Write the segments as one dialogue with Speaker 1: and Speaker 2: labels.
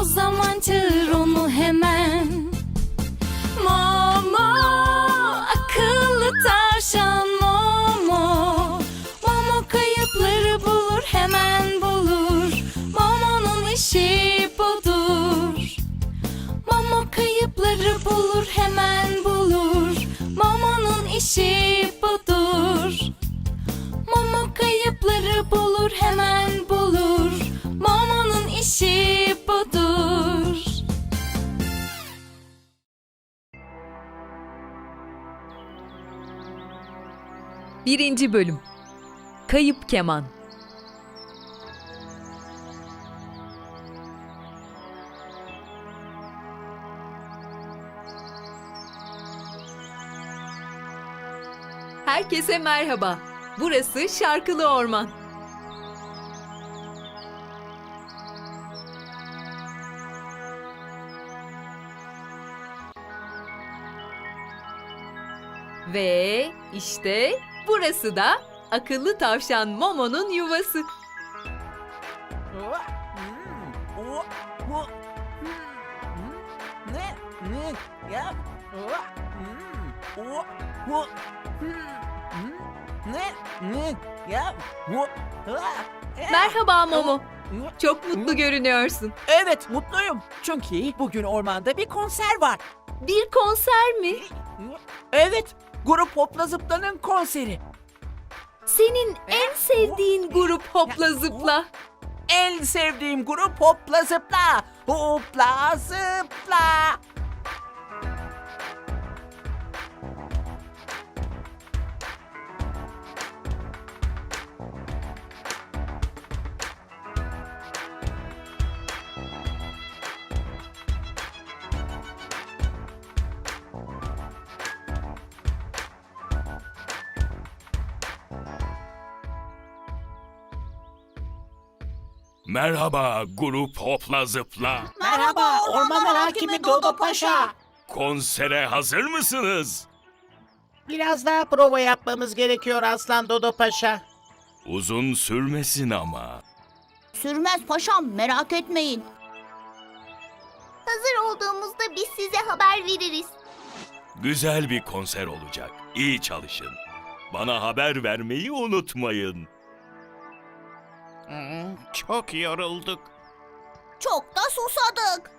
Speaker 1: O zaman çağır onu hemen. Momo akıllı tavşan Momo. Momo kayıpları bulur hemen bulur. Momo'nun işi budur. Momo kayıpları bulur hemen bulur. Momo'nun işi budur. Momo kayıpları bulur hemen
Speaker 2: 1. Bölüm Kayıp Keman Herkese merhaba. Burası Şarkılı Orman. Ve işte burası da akıllı tavşan Momo'nun yuvası. Merhaba Momo. Çok mutlu görünüyorsun.
Speaker 3: Evet mutluyum. Çünkü bugün ormanda bir konser var.
Speaker 2: Bir konser mi?
Speaker 3: Evet. Grup Hopla Zıpla'nın konseri.
Speaker 2: Senin en sevdiğin grup Hopla Zıpla.
Speaker 3: En sevdiğim grup Hopla Zıpla. Hopla Zıpla.
Speaker 4: Merhaba grup Hopla Zıpla.
Speaker 3: Merhaba Ormanlar Hakimi Dodo Paşa.
Speaker 4: Konsere hazır mısınız?
Speaker 5: Biraz daha prova yapmamız gerekiyor Aslan Dodo Paşa.
Speaker 4: Uzun sürmesin ama.
Speaker 6: Sürmez paşam merak etmeyin. Hazır olduğumuzda biz size haber veririz.
Speaker 4: Güzel bir konser olacak. İyi çalışın. Bana haber vermeyi unutmayın.
Speaker 5: Çok yorulduk.
Speaker 6: Çok da susadık.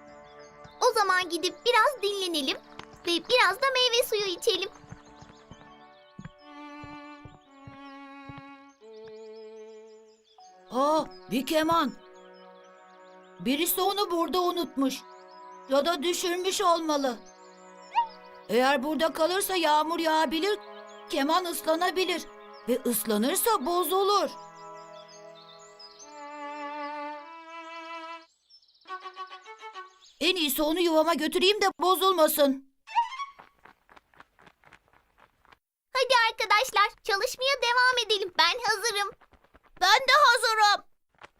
Speaker 6: O zaman gidip biraz dinlenelim ve biraz da meyve suyu içelim.
Speaker 7: Aa, bir keman. Birisi onu burada unutmuş. Ya da düşürmüş olmalı. Eğer burada kalırsa yağmur yağabilir, keman ıslanabilir ve ıslanırsa bozulur. En iyisi onu yuvama götüreyim de bozulmasın.
Speaker 6: Hadi arkadaşlar çalışmaya devam edelim. Ben hazırım. Ben de hazırım.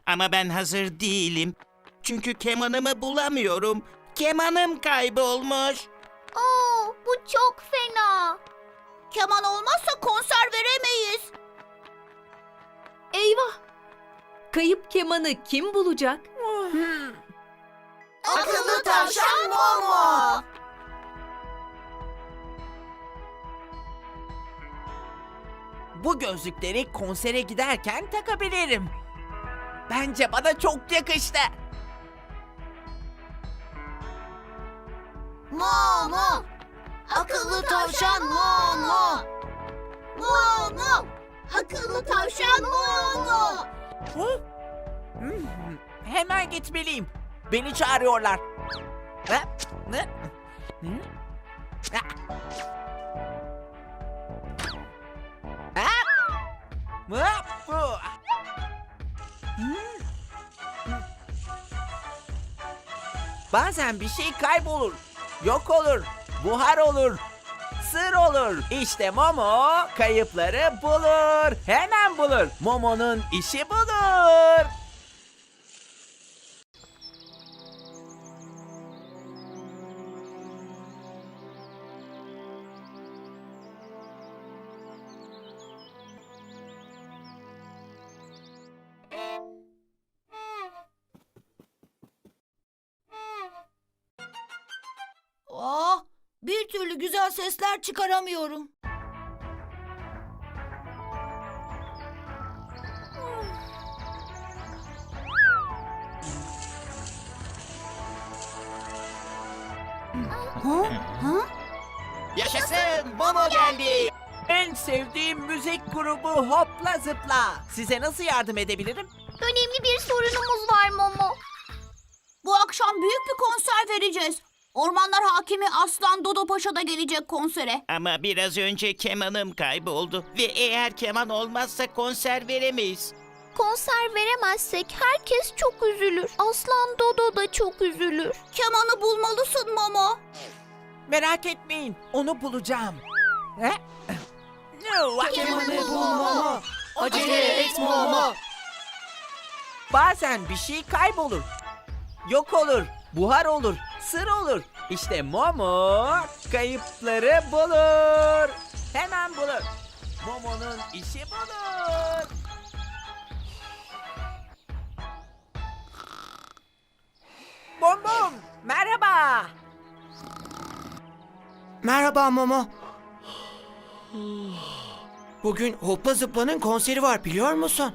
Speaker 5: Ama ben hazır değilim. Çünkü kemanımı bulamıyorum. Kemanım kaybolmuş.
Speaker 6: Oo, bu çok fena. Keman olmazsa konser veremeyiz.
Speaker 2: Eyvah! Kayıp kemanı kim bulacak?
Speaker 6: Akıllı tavşan Momo.
Speaker 3: Bu gözlükleri konsere giderken takabilirim. Bence bana çok yakıştı.
Speaker 6: Momo. Akıllı tavşan Momo. Momo. Akıllı tavşan Momo.
Speaker 3: Hı? Hmm, Hemen gitmeliyim. Beni çağırıyorlar. Bazen bir şey kaybolur, yok olur, buhar olur, sır olur. İşte Momo kayıpları bulur, hemen bulur. Momo'nun işi budur.
Speaker 7: Türlü güzel sesler çıkaramıyorum.
Speaker 5: Yaşasın Momo geldi.
Speaker 3: En sevdiğim müzik grubu Hopla Zıpla. Size nasıl yardım edebilirim?
Speaker 8: Önemli bir sorunumuz var Momo.
Speaker 7: Bu akşam büyük bir konser vereceğiz. Ormanlar Hakimi Aslan Dodo Paşa da gelecek konsere.
Speaker 5: Ama biraz önce kemanım kayboldu. Ve eğer keman olmazsa konser veremeyiz.
Speaker 8: Konser veremezsek herkes çok üzülür. Aslan Dodo da çok üzülür.
Speaker 7: Kemanı bulmalısın Momo.
Speaker 3: Merak etmeyin, onu bulacağım. He?
Speaker 8: Kemanı bul Momo.
Speaker 2: Acele et Momo.
Speaker 3: Bazen bir şey kaybolur. Yok olur, buhar olur, sır olur. İşte Momo kayıpları bulur. Hemen bulur. Momo'nun işi bulur. Bom bom, merhaba.
Speaker 9: Merhaba Momo. Bugün Hopla Zıpla'nın konseri var biliyor musun?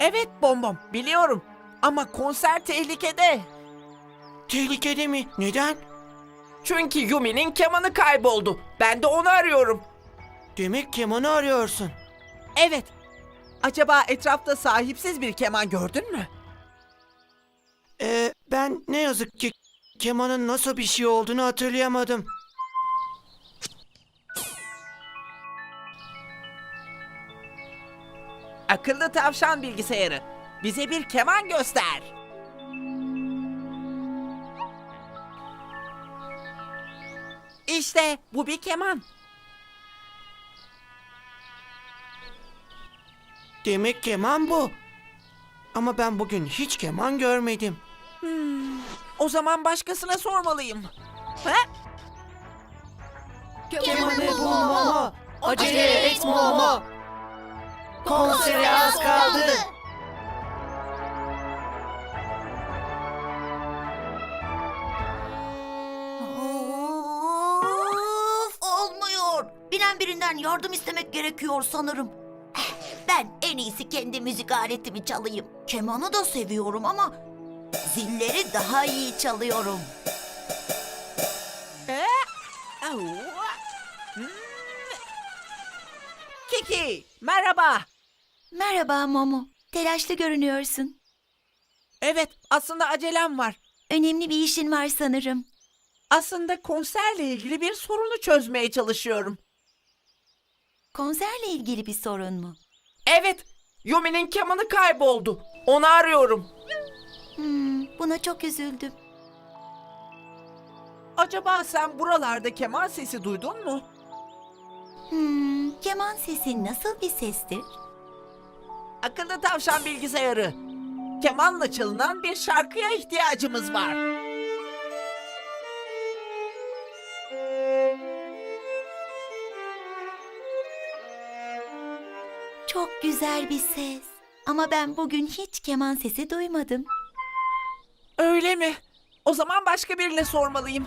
Speaker 3: Evet Bom bom, biliyorum. Ama konser tehlikede.
Speaker 9: Tehlikede mi? Neden?
Speaker 3: Çünkü Yumi'nin kemanı kayboldu. Ben de onu arıyorum.
Speaker 9: Demek kemanı arıyorsun.
Speaker 3: Evet. Acaba etrafta sahipsiz bir keman gördün mü?
Speaker 9: Ee, ben ne yazık ki kemanın nasıl bir şey olduğunu hatırlayamadım.
Speaker 3: Akıllı tavşan bilgisayarı. Bize bir keman göster. İşte bu bir keman.
Speaker 9: Demek keman bu. Ama ben bugün hiç keman görmedim.
Speaker 3: O zaman başkasına sormalıyım. Ha?
Speaker 2: Kemanı bul Momo. Acele et Momo. Konsere az kaldı.
Speaker 7: Birinden yardım istemek gerekiyor sanırım. Ben en iyisi kendi müzik aletimi çalayım. Kemanı da seviyorum ama zilleri daha iyi çalıyorum.
Speaker 3: Hmm. Kiki, merhaba.
Speaker 10: Merhaba Momo. Telaşlı görünüyorsun.
Speaker 3: Evet, aslında acelem var.
Speaker 10: Önemli bir işin var sanırım.
Speaker 3: Aslında konserle ilgili bir sorunu çözmeye çalışıyorum.
Speaker 10: Konserle ilgili bir sorun mu?
Speaker 3: Evet, Yumi'nin kemanı kayboldu. Onu arıyorum.
Speaker 10: Hmm, buna çok üzüldüm.
Speaker 3: Acaba sen buralarda keman sesi duydun mu?
Speaker 10: Hmm, keman sesi nasıl bir sestir?
Speaker 3: Akıllı tavşan bilgisayarı. Kemanla çalınan bir şarkıya ihtiyacımız var.
Speaker 10: Çok güzel bir ses. Ama ben bugün hiç keman sesi duymadım.
Speaker 3: Öyle mi? O zaman başka birine sormalıyım.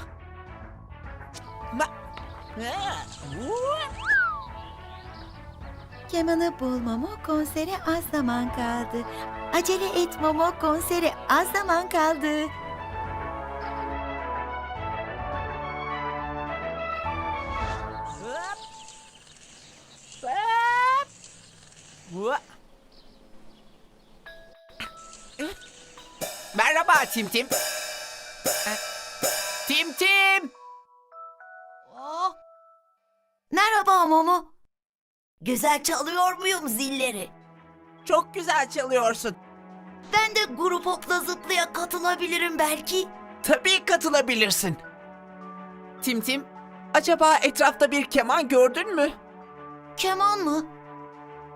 Speaker 3: Ma- Ha, uu.
Speaker 10: Kemanı bul Momo konsere az zaman kaldı. Acele et Momo konsere az zaman kaldı.
Speaker 3: Merhaba Tim Tim. Tim Tim.
Speaker 7: Oh. Merhaba Momo. Güzel çalıyor muyum zilleri?
Speaker 3: Çok güzel çalıyorsun.
Speaker 7: Ben de grup hopla zıplaya katılabilirim belki.
Speaker 3: Tabii katılabilirsin. Tim Tim, acaba etrafta bir keman gördün mü?
Speaker 7: Keman mı?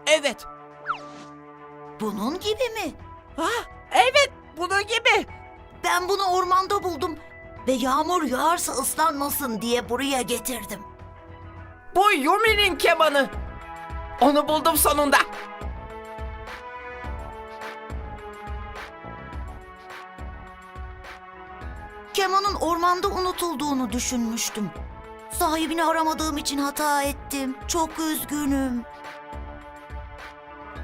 Speaker 3: Evet.
Speaker 7: Bunun gibi mi?
Speaker 3: Ah, evet, bunun gibi.
Speaker 7: Ben bunu ormanda buldum ve yağmur yağarsa ıslanmasın diye buraya getirdim.
Speaker 3: Bu Yumi'nin kemanı. Onu buldum sonunda.
Speaker 7: Kemanın ormanda unutulduğunu düşünmüştüm.
Speaker 10: Sahibini aramadığım için hata ettim. Çok üzgünüm.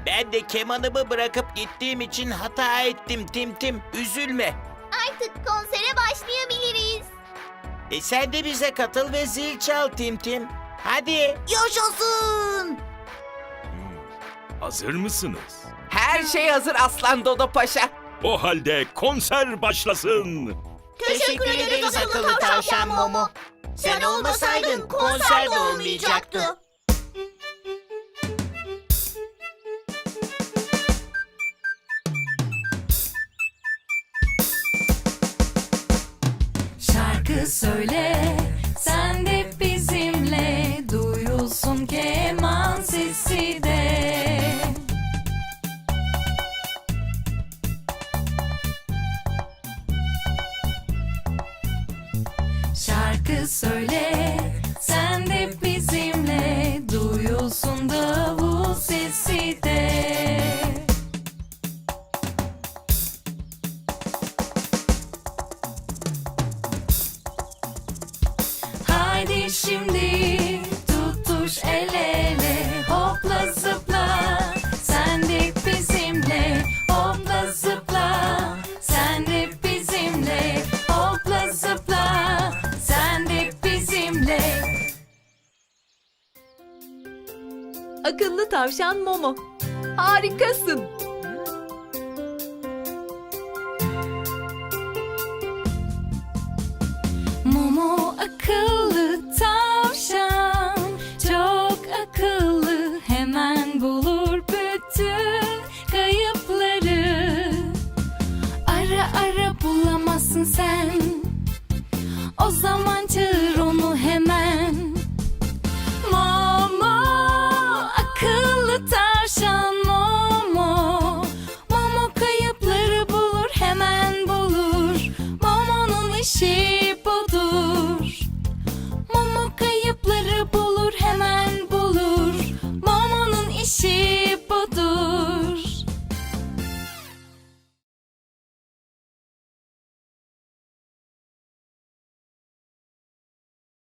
Speaker 5: Ben de kemanımı bırakıp gittiğim için hata ettim Tim Tim. Üzülme.
Speaker 8: Artık konsere başlayabiliriz.
Speaker 5: E sen de bize katıl ve zil çal Tim Tim. Hadi.
Speaker 10: Yaşasın!
Speaker 4: Hazır mısınız?
Speaker 3: Her şey hazır Aslan Dodo Paşa.
Speaker 4: O halde konser başlasın.
Speaker 8: Teşekkür ederiz akıllı tavşan Momo. Sen olmasaydın konser de olmayacaktı.
Speaker 1: Şarkı söyle, sen de bizimle duyulsun keman sesi de. Şarkı söyle, sen de bizimle duyulsun davul
Speaker 11: tavşan Momo. Harikasın.